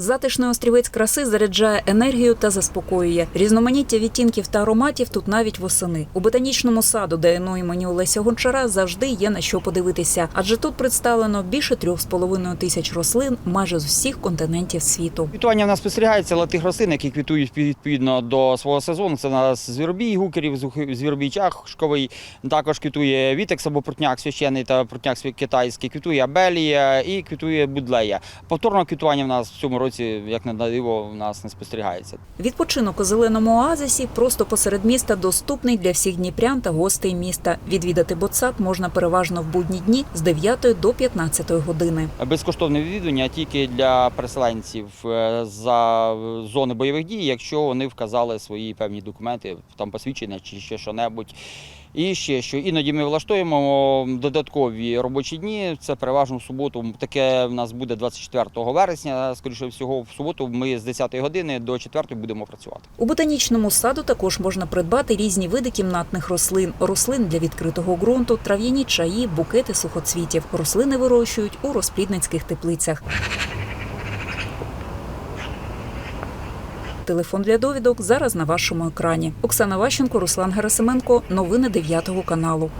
Затишний острівець краси заряджає енергію та заспокоює. Різноманіття відтінків та ароматів тут навіть восени. У ботанічному саду ДНО імені Олеся Гончара завжди є на що подивитися, адже тут представлено більше трьох з половиною тисяч рослин майже з усіх континентів світу. Квітування в нас спостерігається але тих рослин, які квітують відповідно до свого сезону. Це у нас звіробій, гукерів, звіробій чашковий, також квітує вітекс або прутняк священий та прутняк китайський, квітує абелія і квітує будлея. Повторного квітування в нас в цьому році, як на диво, в нас не спостерігається. Відпочинок у зеленому оазисі просто посеред міста доступний для всіх дніпрян та гостей міста. Відвідати ботсад можна переважно в будні дні з 9 до 15 години. Безкоштовне відвідування тільки для переселенців е, за зони бойових дій, якщо вони вказали свої певні документи, там посвідчення чи ще що-небудь. І ще що іноді ми влаштуємо додаткові робочі дні. Це переважно в суботу. Таке в нас буде 24 вересня. Скоріше всього, в суботу ми з 10 години до 4 будемо працювати. У ботанічному саду також можна придбати різні види кімнатних рослин, рослин для відкритого ґрунту, трав'яні чаї, букети сухоцвітів. Рослини вирощують у розплідницьких теплицях. Телефон для довідок зараз на вашому екрані. Оксана Ващенко, Руслан Герасименко. Новини 9 каналу.